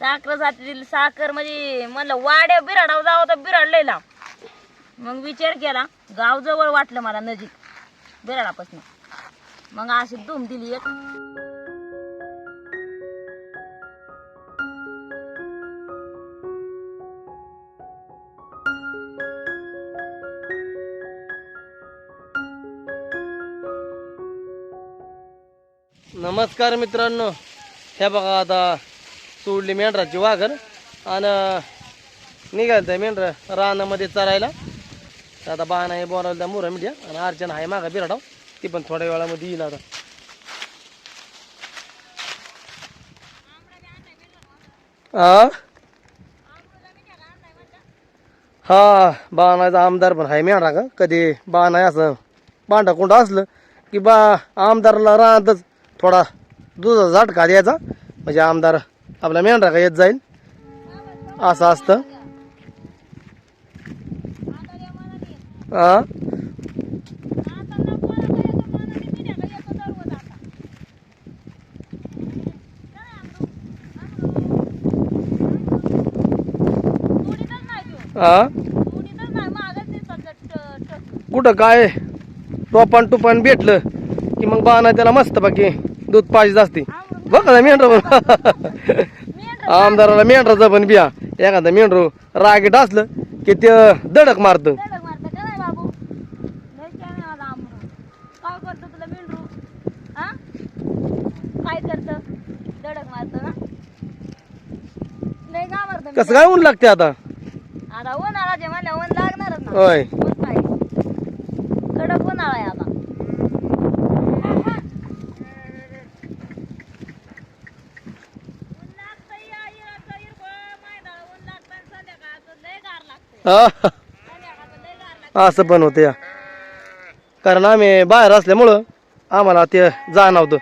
साखरेसाठी दिली साखर म्हणजे म्हणलं वाड्या बिराडाव जावं तर बिराडलंय लांब. मग विचार केला गाव जवळ वाटलं मला नजीक बिराडापासून. मग अशी धूम दिली एक. नमस्कार मित्रांनो. हे बघा आता सोडली मेंढराची वाघर आणि निघाल त्या मेंढर रानामध्ये चरायला. तर आता बाण आहे बोलावलं त्या मुरा मिडिया आणि अर्चना आहे मागा बिराडाव. ती पण थोड्या वेळामध्ये येईल आता. हा हा बाणाचा आमदार पण आहे मेंढरा का कधी बाण आहे असं. बांडा कोंडा असलं की बा आमदारला राहतच थोडा दुधाचा झटका द्यायचा. म्हणजे आमदार आपला मेंढरा का येत जाईल? असं असतं. कुठं काय? टोपान टुपान भेटलं की मग बाना त्याला मस्त बाकी दूध पाहिजे असते. बघा मेंढर आमदाराला मेंढराचं पण बिया. एखादं मेंढरू रागीट असलं की ते दडक मारतं. धडक मारतं का नाही बाबू? लय छान आहे माझा आमरू काय करतो तुला मेंढरू हा काय करतं धडक मारतं ना लय का मारतं कसं काय ऊन लागते आता आता उन्हाळा जे म्हणलं ऊन लागणारच ना होय ऊन काय कडक उन्हाळा आहे आता हा. असं पण होतं या. कारण आम्ही बाहेर असल्यामुळं आम्हाला ते जाणवतं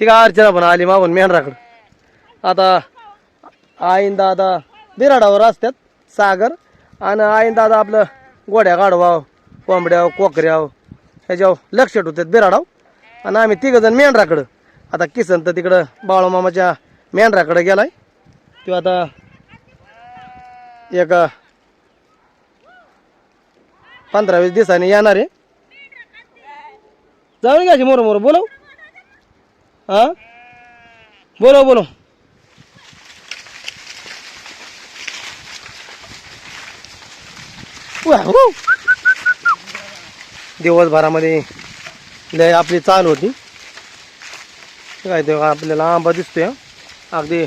ती काय अर्चना पण आली मागून मेंढराकडं. आता आईन दादा बिराडावर असतात सागर आणि आईन दादा आपलं गोड्या गाडवाव कोंबड्याव कोकऱ्याव ह्याच्यावर लक्ष ठेवतात बिराडाव आणि आम्ही तिघंजण मेंढराकडं. आता किसन तर तिकडं बाळूमामाच्या मेंढराकडं गेलाय. किंवा आता एक पंधरा वीस दिवसांनी येणार आहे. जाऊन घ्यायची मोर मोर. बोलव. हा? बोलव बोलव. दिवसभरामध्ये लय आपली चाल होती. काय ते आपल्याला आंबा दिसतोय. अगदी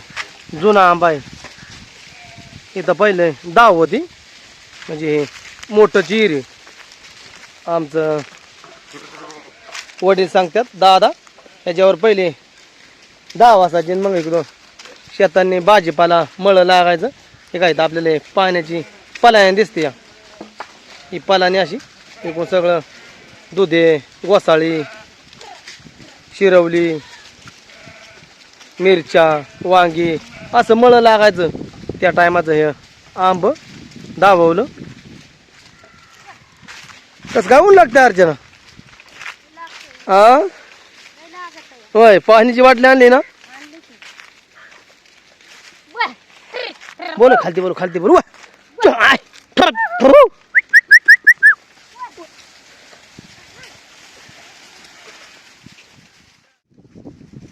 जुना आंबा आहे. इथं पहिले दाव होती. म्हणजे मोठं चीर आहे. आमचं वडील सांगतात दादा याच्यावर पहिले दहा वाजताची मग इकडं शेतांनी भाजीपाला मळं लागायचं. हे काय तर आपल्याला पाण्याची पलायन दिसते या. ही पलानी अशी एकूण सगळं दुधे गोसाळी शिरवली मिरच्या वांगी असं मळं लागायचं. त्या टायमाचं हे आंब दाबवलं. कस काय ऊन लागतं अर्चना? हा होय पाहण्याची वाटली आणली ना? बोल खालती बोल खालती बोल.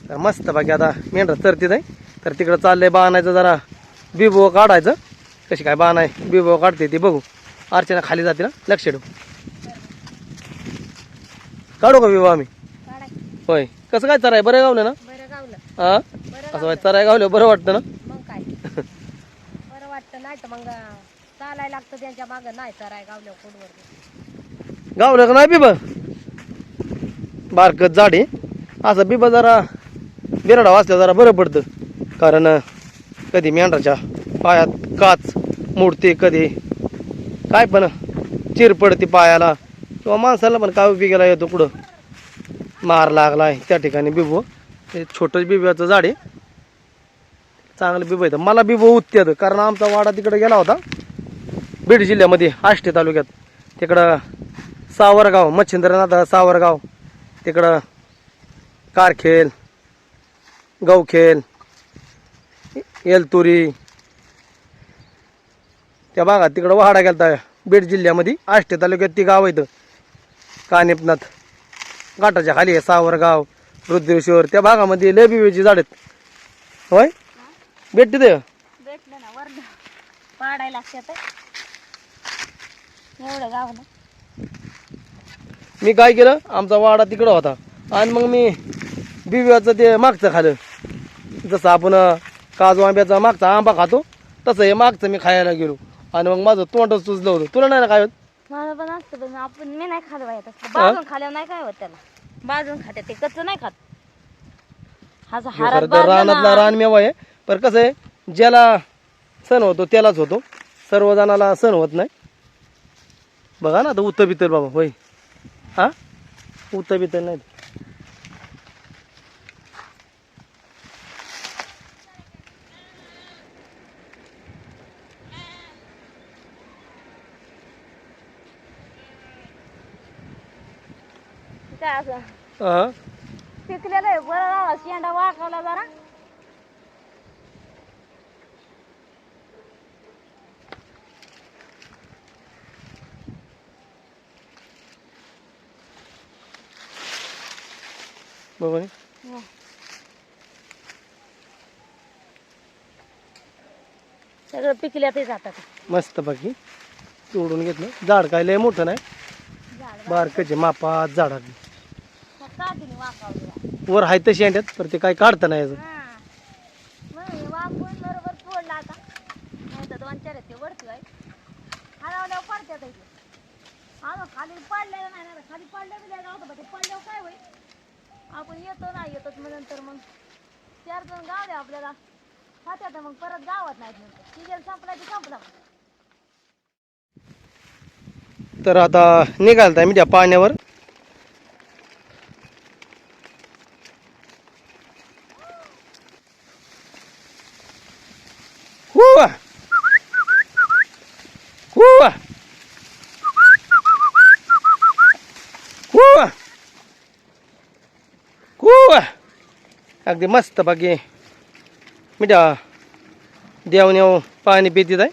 तर मस्त बाकी आता मेंढर तरतीत नाही तर तिकडं चाललंय बाणायचं जरा. बिबो काढायचं. कशी काय बाण आहे? बिबो काढते ती बघू. अर्चना खाली जाते ना? लक्ष ठेवू. काढू का बिबो आम्ही? होय. कसं काय चराय? बरं गावलं ना? बरं गावलं. हा? असं वाटतं चराय गावलं बरं वाटतं ना? मग काय? बरं वाटतं नाही तर मग चालायला लागतं त्यांच्या मागं नाही सराय गावल्या फोनवर गावलं का नाही बिब? बारकत जाडे असं बिब जरा बिराडा वाचलं जरा बरं पडतं. कारण कधी मेंढराच्या पायात काच मोडते कधी. काय पण चिर पडते पायाला. किंवा माणसाला पण काय उपयोगाला येतो कुठं? मार लागला आहे त्या ठिकाणी बिबो. हे छोटं बिब्याचं झाड आहे. चांगलं बिबो येतं मला बिबो उत्त्यात कारण आमचा वाडा तिकडे गेला होता. बीड जिल्ह्यामध्ये आष्टी तालुक्यात. तिकडं सावरगाव मच्छिंद्रनाथ सावरगाव. तिकडं कारखेल गवखेल एलतुरी त्या भागात तिकडं वाडा गेलता. बीड जिल्ह्यामध्ये आष्टे तालुक्यात ती गाव येतं कानिपनाथ. घाटाच्या खाली आहे सावरगाव रुद्रेश्वर. त्या भागामध्ये लय बिवेची झाड आहेत. होय? भेटते ते. भेटलं ना वरण पाडायला लागतात एवढं गावलं मी काय केलं? आमचा वाडा तिकडं होता. आणि मग मी बिव्याचं ते मागचं खाल्लं. जसं आपण काजू आंब्याचा मागचा आंबा खातो तसं हे मागचं मी खायला गेलो. आणि मग माझं तोंडच सुचलं होतं. तुला नाही ना काय होत? मला पण असतं पण आपण मी नाही खाल्लं बाहेर तसलं बाजून खाल्यावर नाही काय होत त्याला? बाजून खाते ते कच्चं नाही खात. हारात खरं तर रानातला ना, रान मेवा आहे. पण कसं आहे ज्याला सण होतो त्यालाच होतो. सर्वजणाला सण होत नाही. बघा ना आता उत्तर बित्तर बाबा होय. हा? उत्तर बित्तर नाही काय असं हा पिकलेलं आहे. बरं शेंडा वाकवला जरा. आहे? हं. सगळं पिकल्यातच जातात. मस्त बाकी तोडून घेतलं. झाड काय लय मोठं नाही. बारकचे मापात झाड आहे. काठीने वाकावलं वर हाय तशी अंड्यात पर ते काय काढता नाही वाकून बरोबर तोडला आता. नाही तर दोन चार आहेत ते वरती आहे हलवल्यावर पडत्यात इथे हा खाली पडलेलं नाही ना खाली पडलं बी जायला होतं पण ते पडल्यावर काय होईल? आपण येतो नाही येतोच मग नंतर मग. चार जण गाव द्या आपल्याला. खात्यात मग परत गावात नंतर सीजन संपला की संपला. तर आता निघालता मी त्या पाण्यावर. अगदी मस्त बाकी. मिठा. देऊन येऊ पाणी पितीत आहे.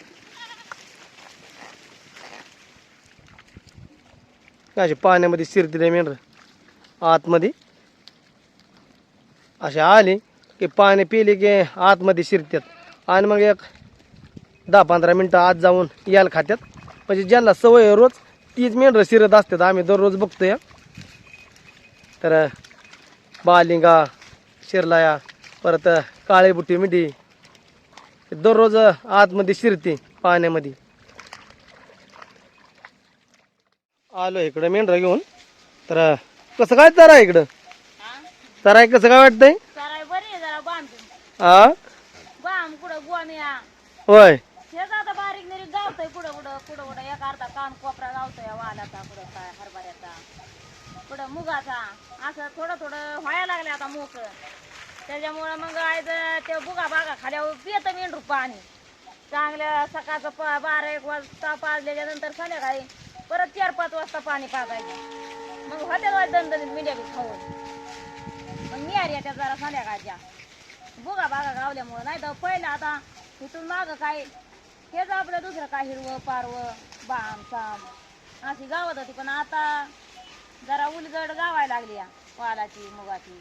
असे पाण्यामध्ये शिरतील मेंढर. आतमध्ये. असे आले की पाणी पिले की आतमध्ये शिरतात आणि मग एक दहा पंधरा मिनटं आत जाऊन यायला खात्यात. म्हणजे ज्यांना सवय रोज तीच मेंढरं शिरत असतात. आम्ही दररोज बघतोय. तर बालिंगा शिरलाया परत काळे बुट्टी मिठी. दररोज आतमध्ये शिरते पाण्यामध्ये. आलो इकडं मेंढरा घेऊन. तर कसं काय चारा इकडं? चारा आहे कसं काय वाटतंय? हा होय. बारीक कुठं मुगाचा असं थोडं थोडं व्हायला लागलं आता मोक त्याच्यामुळं मग आज ते बुगा बागा खाल्यावर पियतं मेंढरू पाणी. चांगलं सकाळचं प बारा एक वाजता पाजल्याच्या नंतर संध्याकाळी परत चार पाच वाजता पाणी पाजायचं. मग होत्या दणदणीत मिल्या बी खाऊन. मग निहार येत्या जरा संध्याकाळच्या. बुगा बागा गावल्यामुळं नाही तर पहिलं आता इथून मागं काय हेच आपलं दुसरं काय हिरवं पारवं बाम साम. अशी गावात होती पण आता जरा उलगड गावायला लागली या वालाची मुगाची.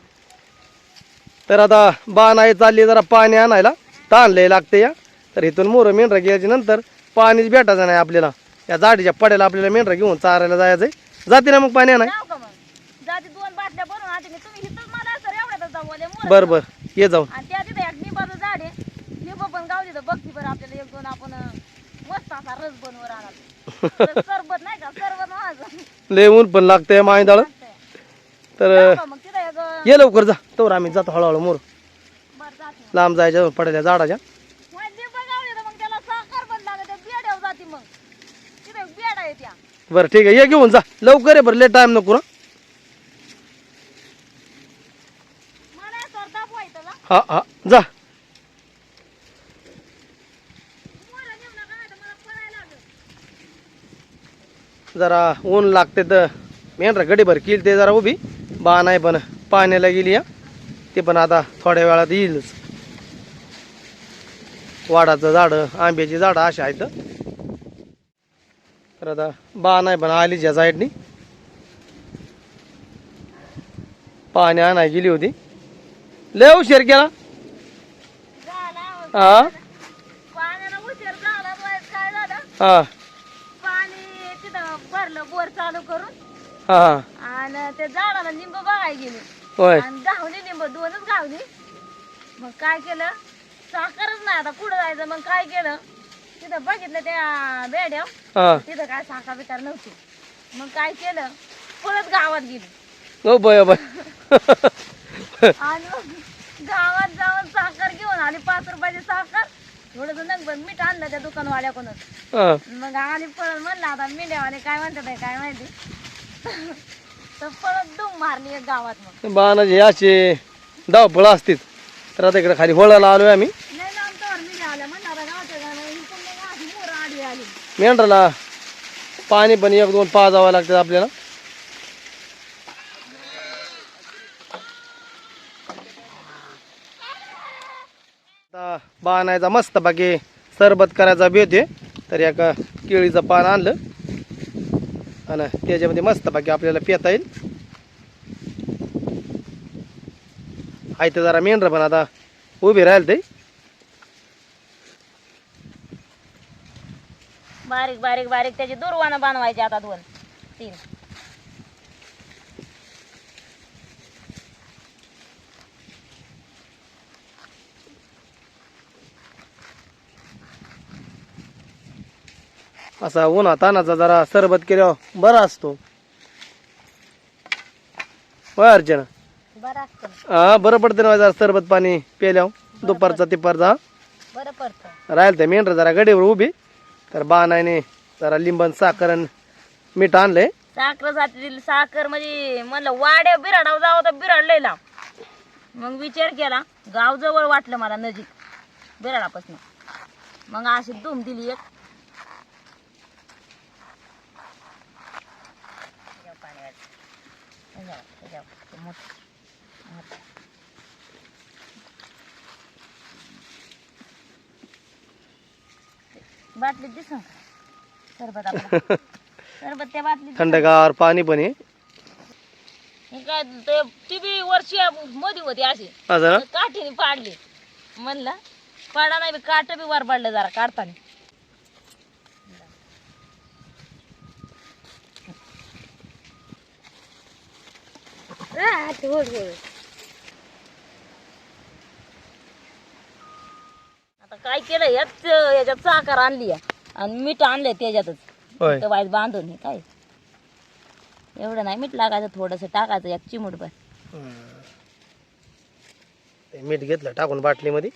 तर आता बाण आहे चालली जरा पाणी आणायला. ताणलंय लागते या. तर इथून मोरं मेंढरा घ्यायच्या नंतर पाणीच भेटायचं नाही आपल्याला. या जाडीच्या पड्याला आपल्याला मेंढरा घेऊन चारायला जायचंय. जाते ना मग पाणी आणाय? जाऊ का मग? जाती दोन बाटल्या बनवून आणते मी. तुम्ही इथंच मला सर एवढ्यातच जाऊ बोले मोर. बर बर. ये जाऊन आणि त्या तिथे एक निंबाचं झाड आहे पण गाव तिथं बघती बरं आपल्याला एक दोन आपण अं, मस्त असा रस बनवून राहणार. सरबत नाही का? सरबत माझं. लय ऊन पण लागतंय मायदाळ. तर ये लवकर जा. तर आम्ही जातो हळूहळू मोर. लांब जायच्या पडल्या झाडाच्या. लागत बरं ठीक आहे. ये घेऊन जा. लवकर आहे बरं लेट टाइम नको ना हा हा. जा मला नेऊ नका नाही तर मला पळायला लागेल जरा ऊन लागते तर मेंढरा गडीभर किल ते जरा उभी. बा नाही पण पाण्याला गेली या ते पण आता थोड्या वेळात येईलच. वाडाचं झाडं आंब्याची झाडं अशी आहेत. तर आता बा नाही पण आलीच या साईडनी पाणी आणाय गेली होती. लय उशीर केला. हा. हा पाणी तिथं भरलं बोर चालू करून हा. हा आणि त्या झाडाला लिंब बघायला गेली. होय. आणि गावली लिंब दोनच गावली. मग काय केलं? साखरच नाही आता कुठं जायचं? मग काय केलं? तिथं बघितलं त्या बेड्या. हा. तिथं काय साखर बिकार नव्हती. मग काय केलं? परत गावात गेली. हो बय बाय. आणि मग गावात जाऊन साखर घेऊन आली. पाच रुपयाची साखर. थोडस नग मीठ आणलं त्या दुकानवाल्याकडूनच हा. मग आली पळत म्हणलं आता मेंढ्यावाले काय म्हणतात आहे काय माहिती? तर पळत दुम मारली एक गावात मग. बाणाचे असे धावपळ असतील तर आता इकडे खाली होळाला आलोय आम्ही. नाही आल्या गावाच्या इकडून मग मोरं आली. मेंढराला पाणी पण एक दोन पाजावं लागतात आपल्याला. आता बाणायचा मस्त बाकी सरबत करायचा बेत आहे. तर एका केळीचं पान आणलं. आणि त्याच्यामध्ये मस्त बाकी आपल्याला पेता येईल. आहे तर जरा मेंढर पण आता उभी राहील ते. बारीक बारीक बारीक त्याची दुर्वानं बनवायची आता दोन तीन. असा उन्हा तानाचा जरा सरबत केल्यावर बरा असतो. होय अर्चना? बरं असतं. हा बरं पडतं ना जरा सरबत पाणी प्यायल्यावर? दुपारचा तिपारचा बरं पडतं. राहील ते मेंढर जरा गडीवर उभी. तर बाणाने जरा लिंबन साखर आणि मीठ आणलंय. साखर जातील साखर म्हणजे म्हणलं वाड्या बिराडाव जावं तर बिराड लय लांब. मग विचार केला गाव जवळ वाटलं मला नजीक बिराडापासून. मग अशी धूम दिली एक त्याच्यावर पाणी वाढलं. त्याच्यावर, त्याच्यावर. मोठं. मोठं. बाटलीत दिस सरबत आपलं सरबत त्या बाटलीत थंडगार पाणी पण आहे हे काय ते ती बी वर्षी मध्ये होती अशी असं ना काठीने पाडली म्हणलं पाडा नाही बी काट बी वर पडलं जरा काढताना आता काय केलं याच याच्यात साखर आणली. आणि मीठ आणलंय त्याच्यातच. होय. तर वाईट बांधून हे काय? एवढं नाही मीठ लागायचं थोडस टाकायचं एक चिमूटभर ते मीठ घेतलं टाकून बाटलीमध्ये.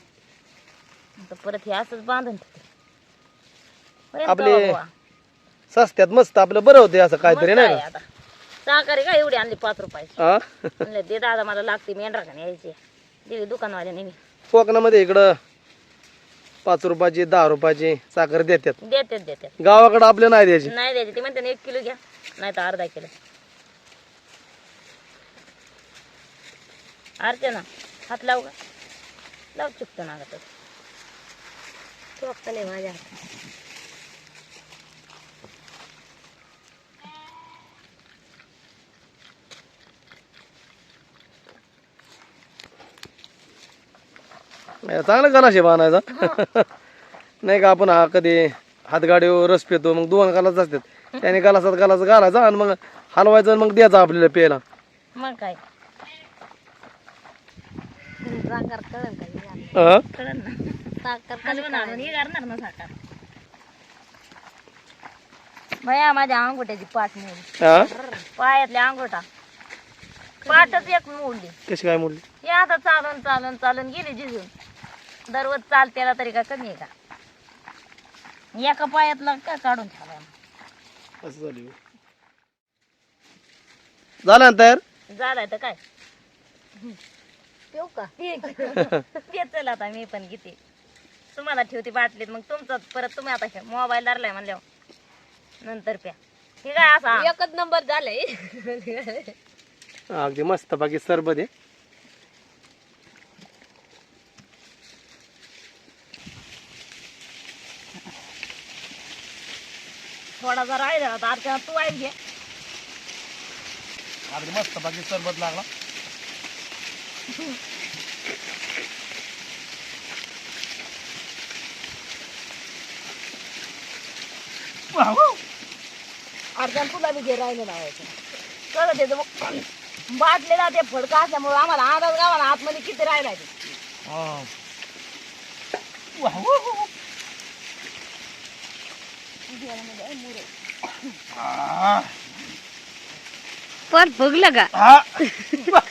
तर परत हे असंच बांधून ठेवते. आपले-. सस्त्यात मस्त आपलं बरं होते असं काहीतरी नाही आता. साखर काय एवढी आणली पाच रुपयाची? का हा म्हणलं दे दादा मला लागते मेंढरा का यायची. दिली दुकानवाल्या नेहमी. कोकणामध्ये इकडं पाच रुपयाची दहा रुपयाची साखर देतात. देतात देतात. गावाकडं आपल्या नाही द्यायची. नाही द्यायची. ते म्हणते ना एक किलो घ्या नाही तर अर्धा किलो. अर्चना हात लावू का लाव चुकतं ना आता चुकतं नाही माझ्या हातात. चांगलं गलाश आहे बाणायचा नाही का आपण हा कधी हातगाडीवर रस पितो मग दोन गलास असतात. त्याने गलासात गलास घालायचा आणि मग हलवायचं आणि मग द्यायचं आपल्याला प्यायला. मग काय? साखर कळन का? हा? कळन ना. साखर हलवणार हे करणार ना साखर. भया माझ्या अंगोट्याची पाठ मोडली हा? पायातल्या अंगोठा पाठच एक मोडली. कशी काय मुली हे आता चालून चालून चालून गेली जिजून. दररोज चालतेला तरी का कमी आहे का? एका पायातला का काढून ठेवला असं झाली झालं ना तयार? झालाय तर काय? ठेवू का? ते चल आता मी पण घेते. तुम्हाला ठेवते बाटलीत मग तुमचं परत तुम्ही आता मोबाईल धरलाय म्हणल्यावर. नंतर प्या. हे काय असा? एकच नंबर झालाय. अगदी मस्त बाकी सरबत आहे. थोडासा राहिला होता अर्चना तू ऐक घे. मस्त बाकी सरबत लागला. अर्चना तुला बी घे राहिले लावायचं कळत येतं बघ. बाटलेला ते फडका असल्यामुळे आम्हाला अंदाज गावाला आतमध्ये किती राहिला ते. पर फुगलं का?